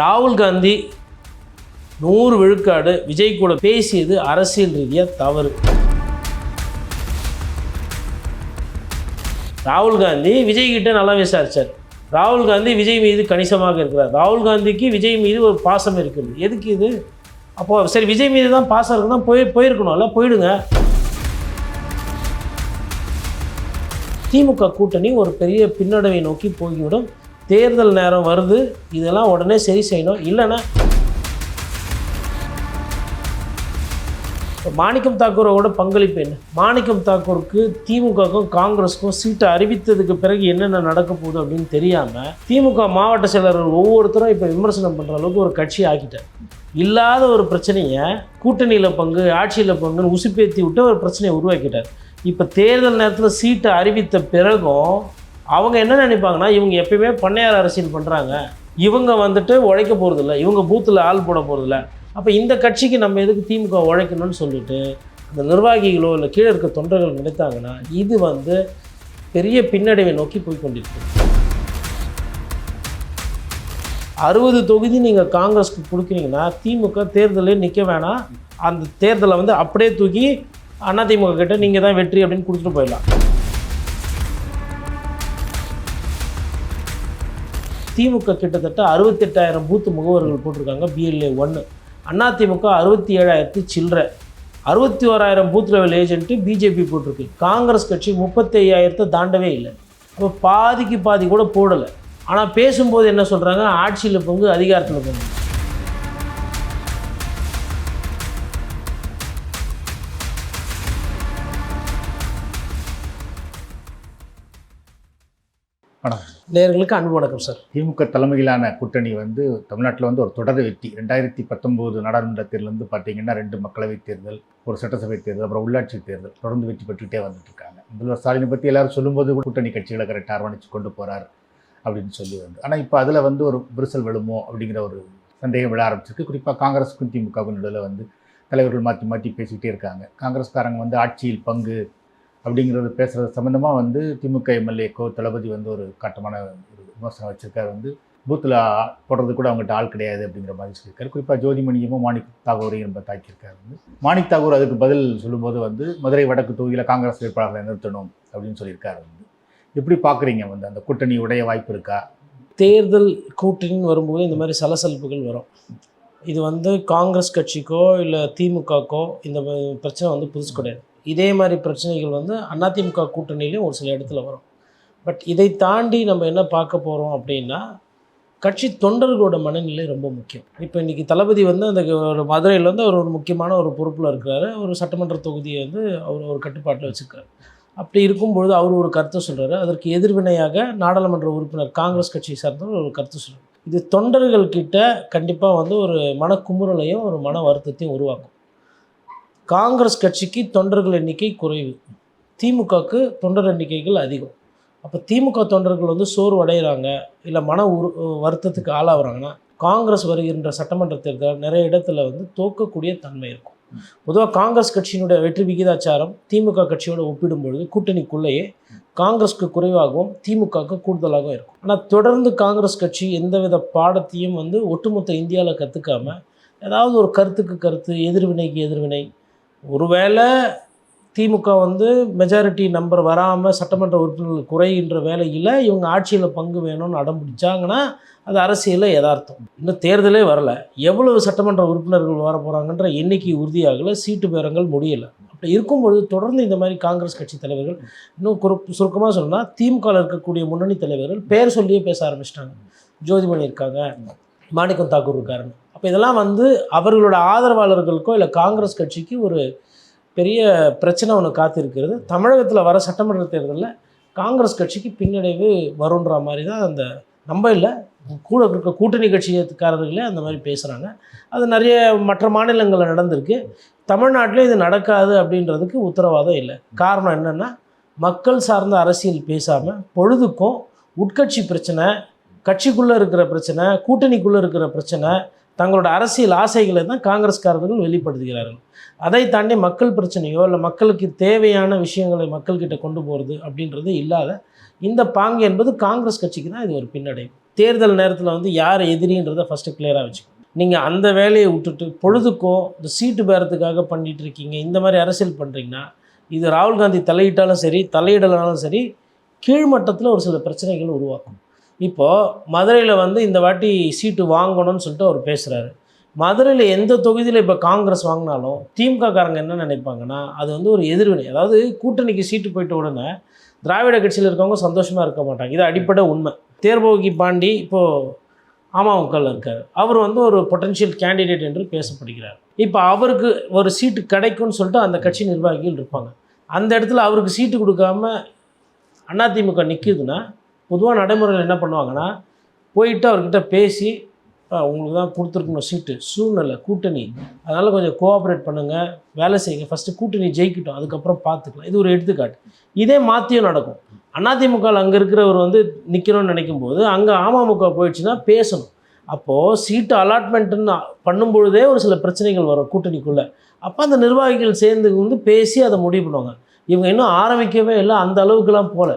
ராகுல் காந்தி நூறு விழுக்காடு விஜய் கூட பேசியது அரசியல் ரீதியாக தவறு. ராகுல் காந்தி விஜய் கிட்ட நல்லா விசாரிச்சார். ராகுல் காந்தி விஜய் மீது கணிசமாக இருக்கிறார். ராகுல் காந்திக்கு விஜய் மீது ஒரு பாசம் இருக்குது. எதுக்கு இது? அப்போ சரி விஜய் மீது தான் பாசம் இருக்குன்னா போய் போயிருக்கணும்ல போயிடுங்க. திமுக கூட்டணி ஒரு பெரிய பின்னடைவை நோக்கி போய்விடும். தேர்தல் நேரம் வருது. இதெல்லாம் உடனே சரி செய்யணும். இல்லைன்னா மாணிக்கம் தாக்கூரோட பங்களிப்பு என்ன? மாணிக்கம் தாக்கூருக்கு திமுகவுக்கும் காங்கிரஸுக்கும் சீட்டை அறிவித்ததுக்கு பிறகு என்னென்ன நடக்க போகுது அப்படின்னு தெரியாமல் திமுக மாவட்ட செயலர்கள் ஒவ்வொருத்தரும் இப்போ விமர்சனம் பண்ணுற அளவுக்கு ஒரு கட்சி ஆக்கிட்டார் இல்லாத ஒரு பிரச்சனையை கூட்டணியில் பங்கு ஆட்சியில் பங்குன்னு உசுப்பேத்தி விட்டு ஒரு பிரச்சனையை உருவாக்கிட்டார். இப்போ தேர்தல் நேரத்தில் சீட்டை அறிவித்த பிறகும் அவங்க என்ன நினைப்பாங்கன்னா இவங்க எப்பயுமே பண்ணையார் அரசியல் பண்ணுறாங்க இவங்க வந்துட்டு உழைக்க போகிறதில்ல இவங்க பூத்தில் ஆள் போட போகிறதில்ல அப்போ இந்த கட்சிக்கு நம்ம எதுக்கு திமுக உழைக்கணும்னு சொல்லிட்டு இந்த நிர்வாகிகளோ இல்லை கீழே இருக்க தொண்டர்கள் நினைத்தாங்கன்னா இது வந்து பெரிய பின்னடைவை நோக்கி போய் கொண்டிருக்கு அறுபது தொகுதி நீங்கள் காங்கிரஸ்க்கு கொடுக்குறீங்கன்னா திமுக தேர்தலே நிற்க வேணாம். அந்த தேர்தலை வந்து அப்படியே தூக்கி அதிமுக கிட்ட நீங்கள் தான் வெற்றி அப்படின்னு கொடுத்துட்டு போயிடலாம். திமுக கிட்டத்தட்ட அறுபத்தெட்டாயிரம் பூத்து முகவர்கள் போட்டிருக்காங்க. பிஎல்ஏ ஒன்று அதிமுக அறுபத்தி ஏழாயிரத்து சில்லற. அறுபத்தி ஓராயிரம் பூத் லெவல் ஏஜென்ட்டு பிஜேபி போட்டிருக்கு. காங்கிரஸ் கட்சி முப்பத்தையாயிரத்தை தாண்டவே இல்லை. அப்போ பாதிக்கு பாதி கூட போடலை. ஆனால் பேசும்போது என்ன சொல்கிறாங்க ஆட்சியில் பங்கு அதிகாரத்தில் பங்கு. வணக்கம். நேர்களுக்கு அன்பு வணக்கம் சார். திமுக தலைமையிலான கூட்டணி வந்து தமிழ்நாட்டில் வந்து ஒரு தொடர் வெற்றி. ரெண்டாயிரத்தி பத்தொம்போது நாடாளுமன்ற தேர்தலேருந்து பார்த்தீங்கன்னா ரெண்டு மக்களவைத் தேர்தல் ஒரு சட்டசபை தேர்தல் அப்புறம் உள்ளாட்சி தேர்தல் தொடர்ந்து வெற்றி பெற்றுகிட்டே வந்துட்டுருக்காங்க முதல்வர் ஸ்டாலினை பற்றி எல்லாரும் சொல்லும்போது கூட கூட்டணி கட்சிகளை கரெக்டாக அரவணைச்சு கொண்டு போகிறார் அப்படின்னு சொல்லி வந்து. ஆனால் இப்போ அதில் வந்து ஒரு விரிசல் விழுமோ அப்படிங்கிற ஒரு சந்தேகம் விழ ஆரம்பிச்சிருக்கு. குறிப்பாக காங்கிரஸுக்கும் திமுகவுக்கும் நடுவில் வந்து தலைவர்கள் மாற்றி மாற்றி பேசிக்கிட்டே இருக்காங்க. காங்கிரஸ்காரங்க வந்து ஆட்சியில் பங்கு அப்படிங்கிறது பேசுகிறது சம்மந்தமாக வந்து திமுக எம்எல்ஏக்கோ தளபதி வந்து ஒரு கட்டமான ஒரு விமர்சனம் வச்சுருக்காரு. வந்து பூத்தில் போடுறது கூட அவங்ககிட்ட ஆள் கிடையாது அப்படிங்கிற மாதிரி சொல்லியிருக்காரு. குறிப்பாக ஜோதிமணியமும் மாணிக் தாகூரையும் ரொம்ப தாக்கியிருக்காரு. வந்து மாணிக் தாகூர் அதுக்கு பதில் சொல்லும்போது வந்து மதுரை வடக்கு தொகுதியில் காங்கிரஸ் வேட்பாளர்களை நிறுத்தணும் அப்படின்னு சொல்லியிருக்காரு. வந்து எப்படி பார்க்குறீங்க வந்து அந்த கூட்டணி உடைய வாய்ப்பு இருக்கா? தேர்தல் கூட்டணின்னு வரும்போது இந்த மாதிரி சலசலப்புகள் வரும். இது வந்து காங்கிரஸ் கட்சிக்கோ இல்லை திமுகக்கோ இந்த பிரச்சனை வந்து புதுசு கிடையாது. இதே மாதிரி பிரச்சனைகள் வந்து அதிமுக கூட்டணியிலையும் ஒரு சில இடத்துல வரும். பட் இதை தாண்டி நம்ம என்ன பார்க்க போகிறோம் அப்படின்னா கட்சி தொண்டர்களோட மனநிலை ரொம்ப முக்கியம். இப்போ இன்றைக்கி தளபதி வந்து அந்த ஒரு மதுரையில் வந்து அவர் ஒரு முக்கியமான ஒரு பொறுப்பில் இருக்கிறாரு ஒரு சட்டமன்ற தொகுதியை வந்து அவர் ஒரு கட்டுப்பாட்டில் வச்சுருக்காரு அப்படி இருக்கும்பொழுது அவர் ஒரு கருத்தை சொல்கிறாரு அதற்கு எதிர்வினையாக நாடாளுமன்ற உறுப்பினர் காங்கிரஸ் கட்சியை சார்ந்தவர் ஒரு கருத்து சொல்கிறார் இது தொண்டர்கள் கிட்ட கண்டிப்பாக வந்து ஒரு மனக்குமுறலையும் ஒரு மன வருத்தத்தையும் உருவாக்கும். காங்கிரஸ் கட்சிக்கு தொண்டர்கள் எண்ணிக்கை குறைவு. திமுகவுக்கு தொண்டர் எண்ணிக்கைகள் அதிகம். அப்போ திமுக தொண்டர்கள் வந்து சோர்வு அடைகிறாங்க இல்லை மன உரு வருத்தத்துக்கு ஆளாகிறாங்கன்னா காங்கிரஸ் வருகின்ற சட்டமன்ற தேர்தல் நிறைய இடத்துல வந்து தோக்கக்கூடிய தன்மை இருக்கும். பொதுவாக காங்கிரஸ் கட்சியினுடைய வெற்றி விகிதாச்சாரம் திமுக கட்சியோடு ஒப்பிடும்பொழுது கூட்டணிக்குள்ளேயே காங்கிரஸ்க்கு குறைவாகவும் திமுகவுக்கு கூடுதலாகவும் இருக்கும். ஆனால் தொடர்ந்து காங்கிரஸ் கட்சி எந்தவித பாடத்தையும் வந்து ஒட்டுமொத்த இந்தியாவில் கற்றுக்காம ஏதாவது ஒரு கருத்துக்கு கருத்து எதிர்வினைக்கு எதிர்வினை ஒருவேளை திமுக வந்து மெஜாரிட்டி நம்பர் வராமல் சட்டமன்ற உறுப்பினர்கள் குறைகின்ற வேலையில் இவங்க ஆட்சியில் பங்கு வேணும்னு அடம் பிடிச்சாங்கன்னா அது அரசியலில் யதார்த்தம். இன்னும் தேர்தலே வரல. எவ்வளவு சட்டமன்ற உறுப்பினர்கள் வர போகிறாங்கன்ற எண்ணிக்கை உறுதியாகலை. சீட்டு பேரங்கள் முடியலை. அப்படி இருக்கும்பொழுது தொடர்ந்து இந்த மாதிரி காங்கிரஸ் கட்சி தலைவர்கள் இன்னும் குறு சுருக்கமாக சொன்னால் திமுகவில் இருக்கக்கூடிய முன்னணி தலைவர்கள் பேர் சொல்லியே பேச ஆரம்பிச்சிட்டாங்க. ஜோதிமணி இருக்காங்க மாணிக்கம் தாக்கூர் இருக்காருன்னு. இப்போ இதெல்லாம் வந்து அவர்களோட ஆதரவாளர்களுக்கோ இல்லை காங்கிரஸ் கட்சிக்கு ஒரு பெரிய பிரச்சனை ஒன்று காத்திருக்கிறது. தமிழகத்தில் வர சட்டமன்ற தேர்தலில் காங்கிரஸ் கட்சிக்கு பின்னடைவு வருன்ற மாதிரி தான் அந்த நம்ம இல்லை கூட இருக்க கூட்டணி கட்சிக்காரர்களே அந்த மாதிரி பேசுகிறாங்க அது நிறைய மற்ற மாநிலங்களில் நடந்திருக்கு. தமிழ்நாட்டிலே இது நடக்காது அப்படின்றதுக்கு உத்தரவாதம் இல்லை. காரணம் என்னென்னா மக்கள் சார்ந்த அரசியல் பேசாமல் பொழுதுக்கும் உட்கட்சி பிரச்சனை கட்சிக்குள்ளே இருக்கிற பிரச்சனை கூட்டணிக்குள்ளே இருக்கிற பிரச்சனை தங்களோட அரசியல் ஆசைகளை தான் காங்கிரஸ்காரர்கள் வெளிப்படுத்துகிறார்கள். அதை தாண்டி மக்கள் பிரச்சனையோ இல்லை மக்களுக்கு தேவையான விஷயங்களை மக்கள்கிட்ட கொண்டு போகிறது அப்படின்றது இல்லாத இந்த பாங்கு என்பது காங்கிரஸ் கட்சிக்கு தான் இது ஒரு பின்னடைவு. தேர்தல் நேரத்தில் வந்து யார் எதிரின்றதை ஃபஸ்ட்டு கிளியராக வச்சுக்கணும். நீங்கள் அந்த வேலையை விட்டுட்டு பொழுதுக்கோ இந்த சீட்டு பேரத்துக்காக பண்ணிகிட்டு இருக்கீங்க இந்த மாதிரி அரசியல் பண்ணுறீங்கன்னா இது ராகுல் காந்தி தலையிட்டாலும் சரி தலையிடலாலும் சரி கீழ்மட்டத்தில் ஒரு சில பிரச்சனைகள் உருவாக்கும். இப்போது மதுரையில் வந்து இந்த வாட்டி சீட்டு வாங்கணும்னு சொல்லிட்டு அவர் பேசுகிறாரு மதுரையில் எந்த தொகுதியில் இப்போ காங்கிரஸ் வாங்கினாலும் திமுககாரங்க என்ன நினைப்பாங்கன்னா அது வந்து ஒரு எதிர்வினை. அதாவது கூட்டணிக்கு சீட்டு போயிட்ட உடனே திராவிட கட்சியில் இருக்கவங்க சந்தோஷமாக இருக்க மாட்டாங்க. இது அடிப்படை உண்மை. தேர்போகி பாண்டி இப்போது அமமுகவில் இருக்கார். அவர் வந்து ஒரு பொட்டன்ஷியல் கேண்டிடேட் என்று பேசப்படுகிறார். இப்போ அவருக்கு ஒரு சீட்டு கிடைக்கும்னு சொல்லிட்டு அந்த கட்சி நிர்வாகிகள் இருப்பாங்க. அந்த இடத்துல அவருக்கு சீட்டு கொடுக்காம அதிமுக நிற்கிதுன்னா பொதுவாக நடைமுறையில் என்ன பண்ணுவாங்கன்னா போயிட்டு அவர்கிட்ட பேசி உங்களுக்கு தான் கொடுத்துருக்கணும் சீட்டு. சூழ்நிலை கூட்டணி. அதனால் கொஞ்சம் கோஆப்ரேட் பண்ணுங்கள் வேலை செய்யுங்க. ஃபஸ்ட்டு கூட்டணி ஜெயிக்கட்டும். அதுக்கப்புறம் பார்த்துக்கலாம் இது ஒரு எடுத்துக்காட்டு. இதே மாற்றியும் நடக்கும். அதிமுகவில் அங்கே இருக்கிறவர் வந்து நிற்கணும்னு நினைக்கும் போது அங்கே அமமுக போயிடுச்சுன்னா பேசணும். அப்போது சீட்டு அலாட்மெண்ட்டுன்னு பண்ணும்பொழுதே ஒரு சில பிரச்சனைகள் வரும் கூட்டணிக்குள்ளே. அப்போ அந்த நிர்வாகிகள் சேர்ந்து வந்து பேசி அதை முடிவு பண்ணுவாங்க. இவங்க இன்னும் ஆரம்பிக்கவே இல்லை. அந்த அளவுக்குலாம் போகல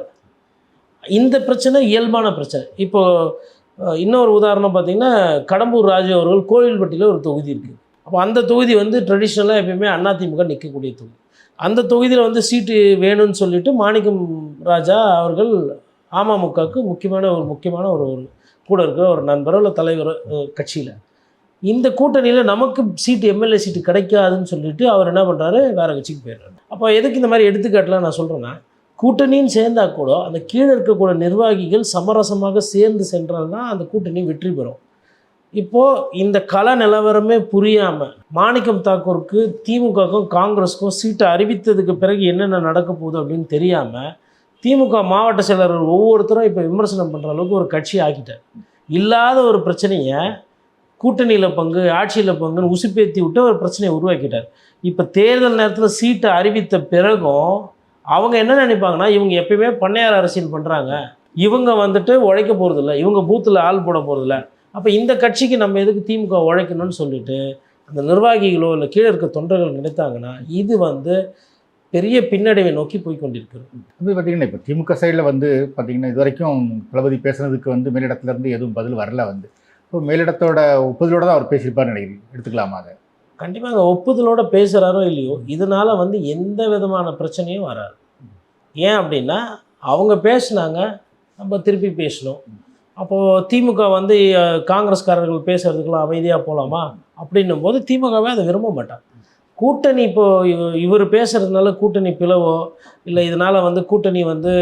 இந்த பிரச்சனை இயல்பான பிரச்சனை. இப்போது இன்னொரு உதாரணம் பார்த்தீங்கன்னா கடம்பூர் ராஜு அவர்கள் கோவில்பட்டியில் ஒரு தொகுதி இருக்குது அப்போ அந்த தொகுதி வந்து ட்ரெடிஷ்னலாக எப்பயுமே அதிமுக நிற்கக்கூடிய தொகுதி. அந்த தொகுதியில் வந்து சீட்டு வேணும்னு சொல்லிட்டு மாணிக்கம் ராஜா அவர்கள் அமமுகவுக்கு முக்கியமான ஒரு முக்கியமான ஒரு ஒரு கூட இருக்கிற ஒரு நண்பரோ இல்லை தலைவரோ கட்சியில். இந்த கூட்டணியில் நமக்கு சீட்டு எம்எல்ஏ சீட்டு கிடைக்காதுன்னு சொல்லிட்டு அவர் என்ன பண்ணுறாரு வேறு கட்சிக்கு போயிடுறாரு. அப்போ எதுக்கு இந்த மாதிரி எடுத்துக்காட்டெலாம் நான் சொல்கிறேன்னா கூட்டணின்னு சேர்ந்தா கூட அந்த கீழே இருக்கக்கூடிய நிர்வாகிகள் சமரசமாக சேர்ந்து சென்றால் தான் அந்த கூட்டணி வெற்றி பெறும். இப்போது இந்த கல நிலவரமே புரியாமல் மாணிக்கம் தாக்கூருக்கு திமுகவுக்கும் காங்கிரஸுக்கும் சீட்டை அறிவித்ததுக்கு பிறகு என்னென்ன நடக்க போகுது அப்படின்னு தெரியாமல் திமுக மாவட்ட செயலர்கள் ஒவ்வொருத்தரும் இப்போ விமர்சனம் பண்ணுற அளவுக்கு ஒரு கட்சி ஆக்கிட்டார். இல்லாத ஒரு பிரச்சனையை கூட்டணியில் பங்கு ஆட்சியில் பங்குன்னு உசுப்பேத்தி விட்டு ஒரு பிரச்சனையை உருவாக்கிட்டார். இப்போ தேர்தல் நேரத்தில் சீட்டை அறிவித்த பிறகும் அவங்க என்ன நினைப்பாங்கன்னா இவங்க எப்பயுமே பண்ணையார் அரசியல் பண்ணுறாங்க இவங்க வந்துட்டு உழைக்க போகிறதில்ல இவங்க பூத்தில் ஆள் போட போகிறதில்ல அப்போ இந்த கட்சிக்கு நம்ம எதுக்கு திமுக உழைக்கணும்னு சொல்லிட்டு அந்த நிர்வாகிகளோ இல்லை கீழே இருக்க தொண்டர்கள் நினைத்தாங்கன்னா இது வந்து பெரிய பின்னடைவை நோக்கி போய் கொண்டிருக்கிறது. அது பார்த்தீங்கன்னா இப்போ திமுக சைடில் வந்து பார்த்திங்கன்னா இது வரைக்கும் தளபதி பேசுனதுக்கு வந்து மேலிடத்துலேருந்து எதுவும் பதில் வரல வந்து. இப்போ மேலிடத்தோட ஒப்புதலோடு தான் அவர் பேசியிருப்பார்னு நினைக்கிறேன். எடுத்துக்கலாமா அதை? கண்டிப்பாக அந்த ஒப்புதலோடு பேசுகிறாரோ இல்லையோ இதனால் வந்து எந்த விதமான பிரச்சனையும் வராது. ஏன் அப்படின்னா அவங்க பேசுனாங்க நம்ம திருப்பி பேசணும். அப்போது திமுக வந்து காங்கிரஸ்காரர்கள் பேசுகிறதுக்கெல்லாம் அமைதியாக போகலாமா அப்படின்னும் போது திமுகவே அதை விரும்ப மாட்டான் கூட்டணி இப்போது இவர் பேசுகிறதுனால கூட்டணி பிளவோ இல்லை இதனால் வந்து கூட்டணி வந்து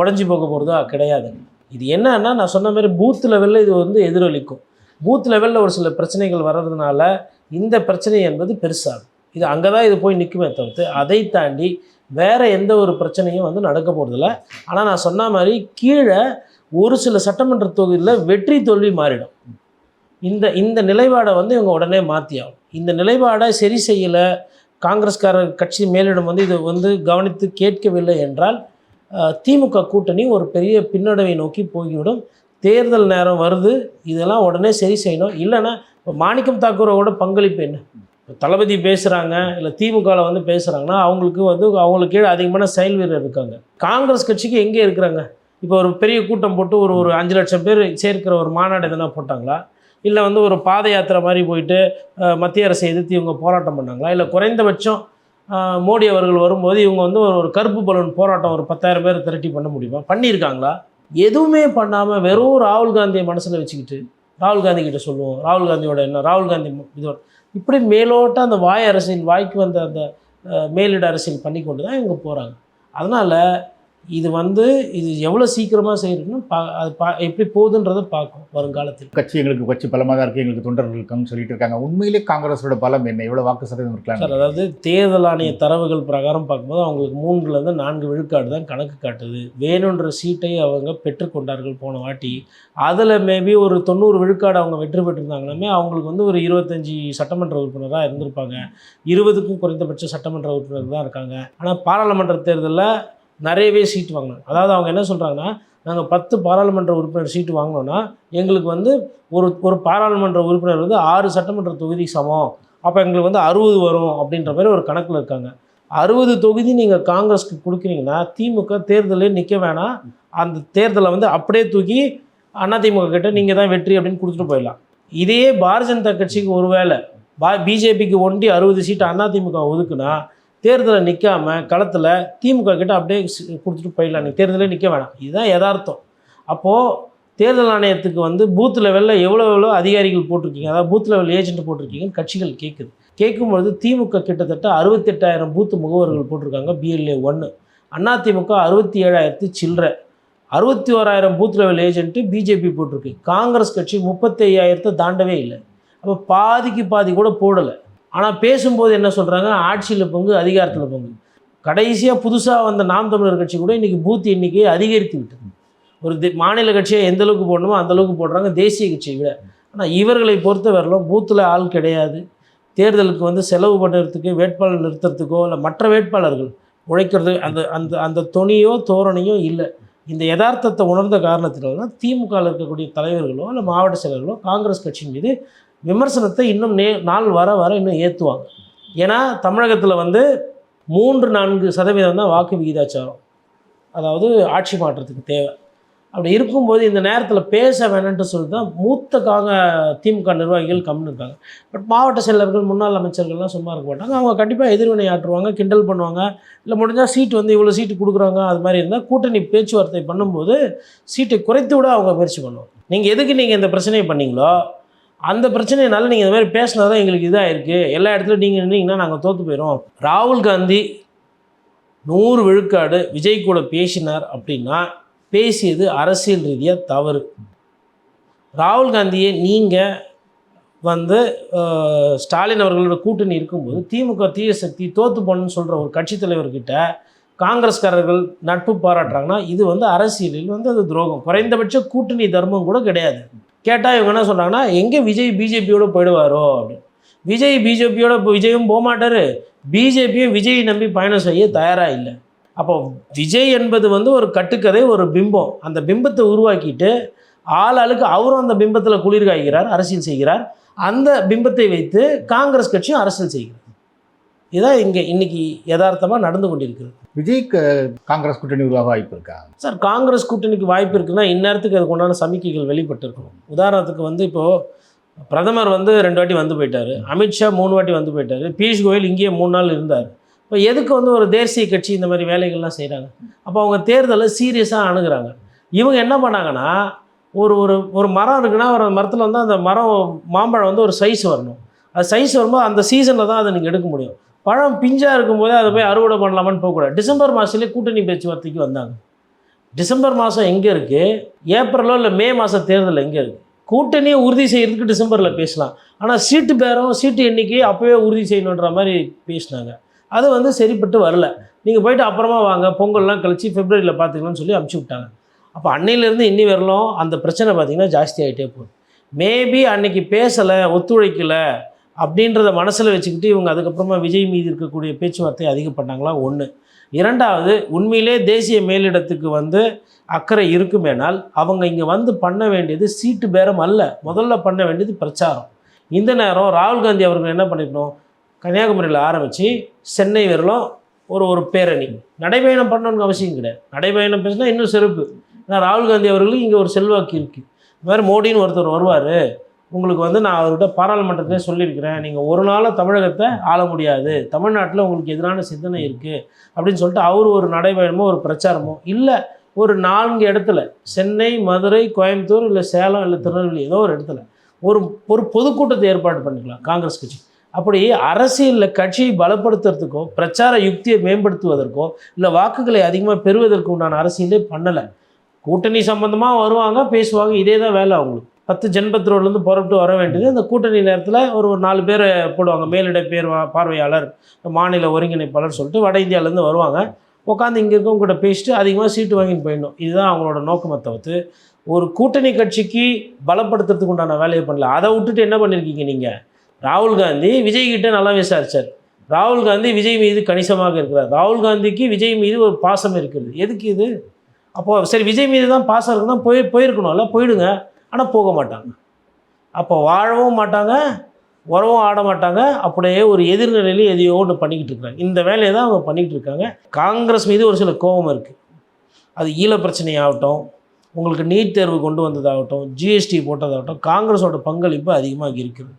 உடஞ்சி போக போகிறதா கிடையாது. இது என்னன்னா நான் சொன்ன மாதிரி பூத் லெவலில் இது வந்து எதிரொலிக்கும். பூத் லெவலில் ஒரு சில பிரச்சனைகள் வர்றதுனால இந்த பிரச்சனை என்பது பெருசாகும். இது அங்கே தான் இது போய் நிற்குமே தவிர்த்து அதை தாண்டி வேறு எந்த ஒரு பிரச்சனையும் வந்து நடக்க போகிறதில்ல ஆனால் நான் சொன்ன மாதிரி கீழே ஒரு சில சட்டமன்ற தொகுதியில் வெற்றி தோல்வி மாறிடும். இந்த இந்த நிலைப்பாடை வந்து இவங்க உடனே மாற்றியாகும் இந்த நிலைப்பாடை சரி செய்யலை காங்கிரஸ்கார கட்சி மேலிடம் வந்து இதை வந்து கவனித்து கேட்கவில்லை என்றால் திமுக கூட்டணி ஒரு பெரிய பின்னடைவை நோக்கி போய்விடும். தேர்தல் நேரம் வருது இதெல்லாம் உடனே சரி செய்யணும். இல்லைன்னா இப்போ மாணிக்கம் தாக்கூரோட பங்களிப்பு என்ன? தளபதி பேசுகிறாங்க இல்லை திமுகவில் வந்து பேசுகிறாங்கன்னா அவங்களுக்கு வந்து அவங்களுக்கு கீழே அதிகமான செயல் வீரர் இருக்காங்க. காங்கிரஸ் கட்சிக்கு எங்கே இருக்கிறாங்க? இப்போ ஒரு பெரிய கூட்டம் போட்டு ஒரு ஒரு அஞ்சு லட்சம் பேர் சேர்க்கிற ஒரு மாநாடு எதனா போட்டாங்களா? இல்லை வந்து ஒரு பாத யாத்திரை மாதிரி போயிட்டு மத்திய அரசை எதிர்த்து இவங்க போராட்டம் பண்ணாங்களா? இல்லை குறைந்தபட்சம் மோடி அவர்கள் வரும்போது இவங்க வந்து ஒரு ஒரு கருப்பு பலூன் போராட்டம் ஒரு பத்தாயிரம் பேர் திரட்டி பண்ண முடியுமா? பண்ணியிருக்காங்களா? எதுவுமே பண்ணாமல் வெறும் ராகுல் காந்தியை மனசில் வச்சுக்கிட்டு ராகுல் காந்தி கிட்ட சொல்லுவோம் ராகுல் காந்தியோட என்ன ராகுல் காந்தி இதோட இப்படி மேலோட்ட அந்த வாய் அரசியல் வாய்க்கு வந்த அந்த மேலிட அரசியல் பண்ணி கொண்டு தான் இவங்க போகிறாங்க அதனால் இது வந்து இது எவ்வளோ சீக்கிரமாக செய்யணும்னு பா அது பா எப்படி போகுதுன்றதை பார்க்கும் வருங்காலத்தில். கட்சி எங்களுக்கு கட்சி பலமாக தான் இருக்குது எங்களுக்கு தொண்டர்கள் இருக்காங்கன்னு சொல்லிட்டு இருக்காங்க. உண்மையிலே காங்கிரஸோட பலம் என்ன? எவ்வளோ வாக்கு சதவீதம் இருக்கலாம் சார் அதாவது தேர்தல் ஆணைய தரவுகள் பிரகாரம் பார்க்கும்போது அவங்களுக்கு மூன்றுலேருந்து நான்கு விழுக்காடு தான் கணக்கு காட்டுது. வேணுன்ற சீட்டை அவங்க பெற்றுக்கொண்டார்கள் போன வாட்டி. அதில் மேபி ஒரு தொண்ணூறு விழுக்காடு அவங்க வெற்றி பெற்றிருந்தாங்கனாமே அவங்களுக்கு வந்து ஒரு இருபத்தஞ்சி சட்டமன்ற உறுப்பினராக இருந்திருப்பாங்க. இருபதுக்கும் குறைந்தபட்ச சட்டமன்ற உறுப்பினர் தான் இருக்காங்க. ஆனால் பாராளுமன்ற தேர்தலில் நிறையவே சீட் வாங்கினாங்க அதாவது அவங்க என்ன சொல்கிறாங்கன்னா நாங்கள் பத்து பாராளுமன்ற உறுப்பினர் சீட்டு வாங்கினோன்னா எங்களுக்கு வந்து ஒரு ஒரு பாராளுமன்ற உறுப்பினர் வந்து ஆறு சட்டமன்ற தொகுதி சமம். அப்போ எங்களுக்கு வந்து அறுபது வரும் அப்படின்ற மாதிரி ஒரு கணக்கில் இருக்காங்க. அறுபது தொகுதி நீங்கள் காங்கிரஸ்க்கு கொடுக்குறீங்கன்னா திமுக தேர்தலே நிற்க வேணாம். அந்த தேர்தலை வந்து அப்படியே தூக்கி அதிமுக கிட்ட நீங்கள் தான் வெற்றி அப்படின்னு கொடுத்துட்டு போயிடலாம். இதே பாரதிய ஜனதா கட்சிக்கு ஒருவேளை பா பிஜேபிக்கு ஒண்டி அறுபது சீட்டு அதிமுக ஒதுக்குனா தேர்தலில் நிற்காம களத்தில் திமுக கிட்ட அப்படியே கொடுத்துட்டு போயிடலாம். நீ தேர்தலே நிற்க வேணாம். இதுதான் யதார்த்தம். அப்போது தேர்தல் ஆணையத்துக்கு வந்து பூத் லெவலில் எவ்வளோ எவ்வளோ அதிகாரிகள் போட்டிருக்கீங்க? அதாவது பூத் லெவல் ஏஜென்ட் போட்டிருக்கீங்கன்னு கட்சிகள் கேட்குது கேட்கும்பொழுது திமுக கிட்டத்தட்ட அறுபத்தெட்டாயிரம் பூத் முகவர்கள் போட்டிருக்காங்க. பிஎல்ஏ ஒன்று அதிமுக அறுபத்தி ஏழாயிரத்து சில்லற. அறுபத்தி ஓராயிரம் பூத் லெவல் ஏஜென்ட்டு பிஜேபி போட்டிருக்கு. காங்கிரஸ் கட்சி முப்பத்தி ஐயாயிரத்தை தாண்டவே இல்லை. அப்போ பாதிக்கு பாதி கூட போடலை. ஆனால் பேசும்போது என்ன சொல்கிறாங்க ஆட்சியில் பங்கு அதிகாரத்தில் பங்கு. கடைசியாக புதுசாக வந்த நாம் தமிழர் கட்சி கூட இன்றைக்கி பூத் எண்ணிக்கையை அதிகரித்து விட்டது. ஒரு தே மாநில கட்சியை எந்த அளவுக்கு போடணுமோ அந்த அளவுக்கு போடுறாங்க தேசிய கட்சியை விட. ஆனால் இவர்களை பொறுத்த வரலும் பூத்தில் ஆள் கிடையாது. தேர்தலுக்கு வந்து செலவு பண்ணுறதுக்கு வேட்பாளர் நிறுத்துறதுக்கோ இல்லை மற்ற வேட்பாளர்கள் உழைக்கிறது அந்த அந்த அந்த துணியோ தோரணையோ இல்லை. இந்த யதார்த்தத்தை உணர்ந்த காரணத்தினால தான் திமுகவில் இருக்கக்கூடிய தலைவர்களோ இல்லை மாவட்ட செயலர்களோ காங்கிரஸ் கட்சியின் மீது விமர்சனத்தை இன்னும் நே நாள் வர வர இன்னும் ஏற்றுவாங்க ஏன்னா தமிழகத்தில் வந்து மூன்று நான்கு சதவீதம் தான் வாக்கு விகிதாச்சாரம். அதாவது ஆட்சி மாற்றத்துக்கு தேவை. அப்படி இருக்கும்போது இந்த நேரத்தில் பேச வேணான்ட்டு சொல்லி தான் மூத்த காங்க திமுக நிர்வாகிகள் கம்னு இருக்காங்க. பட் மாவட்ட செயலர்கள் முன்னாள் அமைச்சர்கள்லாம் சும்மா இருக்க மாட்டாங்க. அவங்க கண்டிப்பாக எதிர்வினை ஆற்றுவாங்க கிண்டல் பண்ணுவாங்க. இல்லை முடிஞ்சால் சீட்டு வந்து இவ்வளோ சீட்டு கொடுக்குறாங்க அது மாதிரி இருந்தால் கூட்டணி பேச்சுவார்த்தை பண்ணும்போது சீட்டை குறைத்து விட அவங்க முயற்சி பண்ணுவாங்க. நீங்கள் எதுக்கு நீங்கள் இந்த பிரச்சனையை பண்ணீங்களோ அந்த பிரச்சனையினால நீங்கள் இந்த மாதிரி பேசினா தான் எங்களுக்கு இதாக இருக்குது எல்லா இடத்துலையும் நீங்கள் நின்றீங்கன்னா நாங்கள் தோற்று போயிடும் ராகுல் காந்தி நூறு விழுக்காடு விஜய் கூட பேசினார் அப்படின்னா பேசியது அரசியல் ரீதியாக தவறு. ராகுல் காந்தியை நீங்கள் வந்து ஸ்டாலின் அவர்களோட கூட்டணி இருக்கும்போது திமுக தீய சக்தி தோத்து போகணும்னு சொல்கிற ஒரு கட்சித் தலைவர்கிட்ட காங்கிரஸ்காரர்கள் நட்பு பாராட்டுறாங்கன்னா இது வந்து அரசியலில் வந்து அது துரோகம். குறைந்தபட்ச கூட்டணி தர்மம் கூட கிடையாது. கேட்டால் இவங்க என்ன சொல்கிறாங்கன்னா எங்கே விஜய் பிஜேபியோட போயிடுவாரோ? அப்படின்னு. விஜய் பிஜேபியோட விஜயும் போகமாட்டார் பிஜேபியும் விஜய் நம்பி பயணம் செய்ய தயாராக இல்லை. அப்போ விஜய் என்பது வந்து ஒரு கட்டுக்கதை ஒரு பிம்பம். அந்த பிம்பத்தை உருவாக்கிட்டு ஆள் ஆளுக்கு அவரும் அந்த பிம்பத்தில் குளிர் காய்கிறார் அரசியல் செய்கிறார். அந்த பிம்பத்தை வைத்து காங்கிரஸ் கட்சியும் அரசியல் செய்கிறார் இதுதான் இங்கே இன்னைக்கு யதார்த்தமாக நடந்து கொண்டிருக்கிறது. விஜய்க்கு காங்கிரஸ் கூட்டணி உருவாக வாய்ப்பு இருக்கா? சார் காங்கிரஸ் கூட்டணிக்கு வாய்ப்பு இருக்குன்னா இந்நேரத்துக்கு அதுக்கு உண்டான சமிக்கைகள் வெளிப்பட்டிருக்கணும். உதாரணத்துக்கு வந்து இப்போது பிரதமர் வந்து ரெண்டு வாட்டி வந்து போயிட்டார் அமித்ஷா மூணு வாட்டி வந்து போயிட்டார் பியூஷ் கோயல் இங்கேயே மூணு நாள் இருந்தார். இப்போ எதுக்கு வந்து ஒரு தேசிய கட்சி இந்த மாதிரி வேலைகள்லாம் செய்கிறாங்க அப்போ அவங்க தேர்தலை சீரியஸாக அணுகுறாங்க. இவங்க என்ன பண்ணாங்கன்னா ஒரு ஒரு ஒரு மரம் இருக்குன்னா ஒரு மரத்தில் வந்து அந்த மரம் மாம்பழம் வந்து ஒரு சைஸ் வரணும். அது சைஸ் வரும்போது அந்த சீசனில் தான் அதை நீங்கள் எடுக்க முடியும். பழம் பிஞ்சாக இருக்கும்போதே அதை போய் அறுவடை பண்ணலாமான்னு போகக்கூடாது. டிசம்பர் மாதத்துலேயே கூட்டணி பேச்சுவார்த்தைக்கு வந்தாங்க. டிசம்பர் மாதம் எங்கே இருக்குது ஏப்ரலோ இல்லை மே மாதம் தேர்தல் எங்கே இருக்குது கூட்டணியை உறுதி செய்கிறதுக்கு டிசம்பரில் பேசலாம். ஆனால் சீட்டு பேரம் சீட்டு எண்ணிக்கை அப்போவே உறுதி செய்யணுன்ற மாதிரி பேசினாங்க. அது வந்து சரிப்பட்டு வரல. நீங்கள் போயிட்டு அப்புறமா வாங்க பொங்கல்லாம் கழிச்சு ஃபெப்ரவரியில் பார்த்துக்கலாம்னு சொல்லி அமுச்சு விட்டாங்க. அப்போ அன்னையிலேருந்து இன்னி வரலும் அந்த பிரச்சனை பார்த்திங்கன்னா ஜாஸ்தி ஆகிட்டே போகுது. மேபி அன்னைக்கு பேசலை ஒத்துழைக்கலை அப்படின்றத மனசில் வச்சுக்கிட்டு இவங்க அதுக்கப்புறமா விஜய் மீது இருக்கக்கூடிய பேச்சுவார்த்தை அதிகம் பண்ணாங்களா ஒன்று இரண்டாவது உண்மையிலே தேசிய மேலிடத்துக்கு வந்து அக்கறை இருக்குமேனால் அவங்க இங்கே வந்து பண்ண வேண்டியது சீட்டு பேரம் அல்ல. முதல்ல பண்ண வேண்டியது பிரச்சாரம். இந்த நேரம் ராகுல் காந்தி அவர்கள் என்ன பண்ணிக்கணும் கன்னியாகுமரியில் ஆரம்பித்து சென்னை வரலும் ஒரு ஒரு பேரணி. நடைபயணம் பண்ணணும்னு அவசியம் கிடையாது. நடைபயணம் பேசினா இன்னும் சிறப்பு ஏன்னா ராகுல் காந்தி அவர்களுக்கு இங்கே ஒரு செல்வாக்கு இருக்குது இந்த மாதிரி மோடின்னு ஒருத்தர் வருவார். உங்களுக்கு வந்து நான் அவர்கிட்ட பாராளுமன்றத்திலே சொல்லியிருக்கிறேன். நீங்கள் ஒரு நாளும் தமிழகத்தை ஆள முடியாது. தமிழ்நாட்டில் உங்களுக்கு எதிரான சிந்தனை இருக்குது அப்படின்னு சொல்லிட்டு அவர் ஒரு நடைபயணமோ ஒரு பிரச்சாரமோ இல்லை ஒரு நான்கு இடத்துல சென்னை மதுரை கோயம்புத்தூர் இல்லை சேலம் இல்லை திருநெல்வேலி ஏதோ ஒரு இடத்துல ஒரு ஒரு பொதுக்கூட்டத்தை ஏற்பாடு பண்ணிக்கலாம் காங்கிரஸ் கட்சி. அப்படி அரசியலில் கட்சியை பலப்படுத்துறதுக்கோ பிரச்சார யுக்தியை மேம்படுத்துவதற்கோ இல்லை வாக்குகளை அதிகமாக பெறுவதற்கு உண்டான அரசியலே பண்ணலை. கூட்டணி சம்பந்தமாக வருவாங்க பேசுவாங்க இதே தான் வேலை அவங்களுக்கு. பத்து ஜென்பத் ரோட்லேருந்து புறப்பட்டு வர வேண்டியது. அந்த கூட்டணி நேரத்தில் ஒரு ஒரு நாலு பேர் போடுவாங்க. மேலிட பேர் பார்வையாளர் மாநில ஒருங்கிணைப்பாளர் சொல்லிட்டு வட இந்தியாவிலேருந்து வருவாங்க. உட்காந்து இங்கே இருக்கவங்க கூட பேசிட்டு அதிகமாக சீட்டு வாங்கின்னு போயிடணும். இதுதான் அவங்களோட நோக்கத்தை தவிர்த்து ஒரு கூட்டணி கட்சிக்கு பலப்படுத்துறதுக்கு உண்டான வேலையை பண்ணல. அதை விட்டுட்டு என்ன பண்ணியிருக்கீங்க நீங்கள் ராகுல் காந்தி விஜய் கிட்ட நல்லா விசாரிச்சார். ராகுல் காந்தி விஜய் மீது கணிசமாக இருக்கிறார். ராகுல் காந்திக்கு விஜய் மீது ஒரு பாசம் இருக்கிறது எதுக்கு இது? அப்போது சரி விஜய் மீது தான் பாசம் இருக்குன்னா போய் போயிருக்கணும்ல போயிடுங்க. ஆனால் போக மாட்டாங்க. அப்போ வாழவும் மாட்டாங்க உறவும் ஆட மாட்டாங்க. அப்படியே ஒரு எதிர்நிலையில் எதையோ ஒன்று பண்ணிக்கிட்டு இருக்காங்க. இந்த வேலையை தான் அவங்க பண்ணிக்கிட்டு இருக்காங்க. காங்கிரஸ் மீது ஒரு சில கோபம் இருக்குது அது ஈழ பிரச்சனையாகட்டும் உங்களுக்கு நீட் தேர்வு கொண்டு வந்ததாகட்டும் ஜிஎஸ்டி போட்டதாகட்டும் காங்கிரஸோட பங்களிப்பு அதிகமாக இருக்குது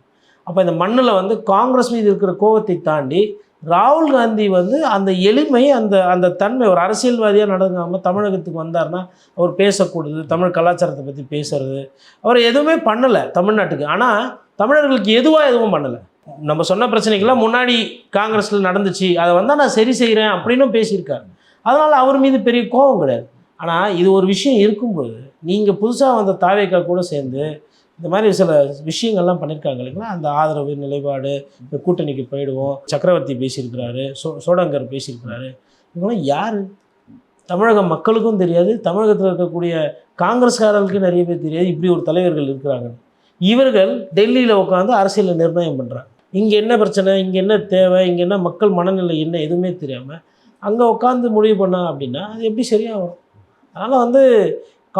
அப்போ இந்த மண்ணில் வந்து காங்கிரஸ் மீது இருக்கிற கோபத்தை தாண்டி ராகுல் காந்தி வந்து அந்த எளிமை அந்த அந்த தன்மை ஒரு அரசியல்வாதியாக நடக்காமல் தமிழகத்துக்கு வந்தார்னா அவர் பேசக்கூடாது தமிழ் கலாச்சாரத்தை பற்றி பேசுறது. அவர் எதுவுமே பண்ணலை தமிழ்நாட்டுக்கு. ஆனால் தமிழர்களுக்கு எதுவாக எதுவும் பண்ணலை. நம்ம சொன்ன பிரச்சனைக்கெல்லாம் முன்னாடி காங்கிரஸில் நடந்துச்சு. அதை வந்தால் நான் சரி செய்கிறேன் அப்படின்னும் பேசியிருக்காரு. அதனால் அவர் மீது பெரிய கோபம் கிடையாது. ஆனால் இது ஒரு விஷயம் இருக்கும்போது நீங்கள் புதுசாக வந்த தாவேக்கா கூட சேர்ந்து இந்த மாதிரி சில விஷயங்கள்லாம் பண்ணியிருக்காங்க இல்லைங்களா? அந்த ஆதரவு நிலைப்பாடு இந்த கூட்டணிக்கு போயிடுவோம் சக்கரவர்த்தி பேசியிருக்கிறாரு சோ சோடங்கர் பேசியிருக்கிறாரு. இவங்களாம் யார்? தமிழக மக்களுக்கும் தெரியாது தமிழகத்தில் இருக்கக்கூடிய காங்கிரஸ்காரர்களுக்கு நிறைய பேர் தெரியாது இப்படி ஒரு தலைவர்கள் இருக்கிறாங்க. இவர்கள் டெல்லியில் உட்காந்து அரசியலை நிர்ணயம் பண்ணுறாங்க இங்கே என்ன பிரச்சனை? இங்கே என்ன தேவை? இங்கே என்ன மக்கள் மனநிலை என்ன? எதுவுமே தெரியாமல் அங்கே உட்காந்து முடிவு பண்ணா அப்படின்னா அது எப்படி சரியாகும்? அதனால் வந்து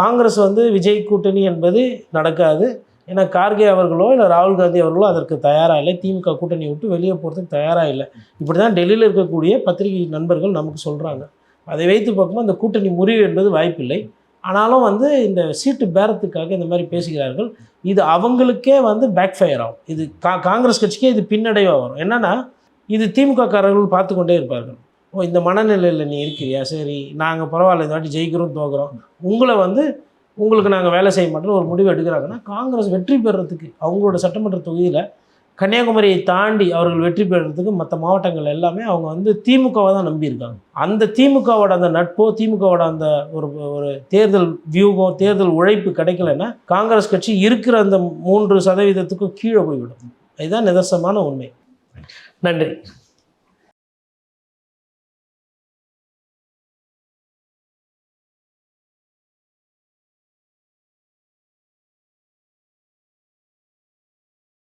காங்கிரஸ் வந்து விஜய் கூட்டணி என்பது நடக்காது. ஏன்னா கார்கே அவர்களோ இல்லை ராகுல் காந்தி அவர்களோ அதற்கு தயாராக இல்லை. திமுக கூட்டணி விட்டு வெளியே போகிறதுக்கு தயாராக இல்லை. இப்படி தான் டெல்லியில் இருக்கக்கூடிய பத்திரிகை நண்பர்கள் நமக்கு சொல்கிறாங்க அதை வைத்து பார்க்கும்போது அந்த கூட்டணி முறிவு என்பது வாய்ப்பில்லை. ஆனாலும் வந்து இந்த சீட்டு பேரத்துக்காக இந்த மாதிரி பேசுகிறார்கள். இது அவங்களுக்கே வந்து பேக் ஃபயர் ஆகும். இது கா காங்கிரஸ் கட்சிக்கே இது பின்னடைவாக வரும். என்னென்னா இது திமுக காரர்கள் பார்த்து கொண்டே இருப்பார்கள். ஓ இந்த மனநிலையில் நீ இருக்கிறியா? சரி நாங்கள் பரவாயில்ல. இந்த வாட்டி ஜெயிக்கிறோம் தோக்குறோம். உங்களை வந்து உங்களுக்கு நாங்கள் வேலை செய்ய மாட்டோம்னு ஒரு முடிவு எடுக்கிறாங்கன்னா காங்கிரஸ் வெற்றி பெறுறதுக்கு அவங்களோட சட்டமன்ற தொகுதியில் கன்னியாகுமரியை தாண்டி அவர்கள் வெற்றி பெறுறதுக்கு மற்ற மாவட்டங்கள் எல்லாமே அவங்க வந்து திமுகவை தான் நம்பியிருக்காங்க அந்த திமுகவோட அந்த நட்போ திமுகவோட அந்த ஒரு ஒரு தேர்தல் வியூகம் தேர்தல் உழைப்பு கிடைக்கலன்னா காங்கிரஸ் கட்சி இருக்கிற அந்த மூன்று சதவீதத்துக்கும் கீழே போய்விடும். இதுதான் நிதர்சனமான உண்மை. நன்றி.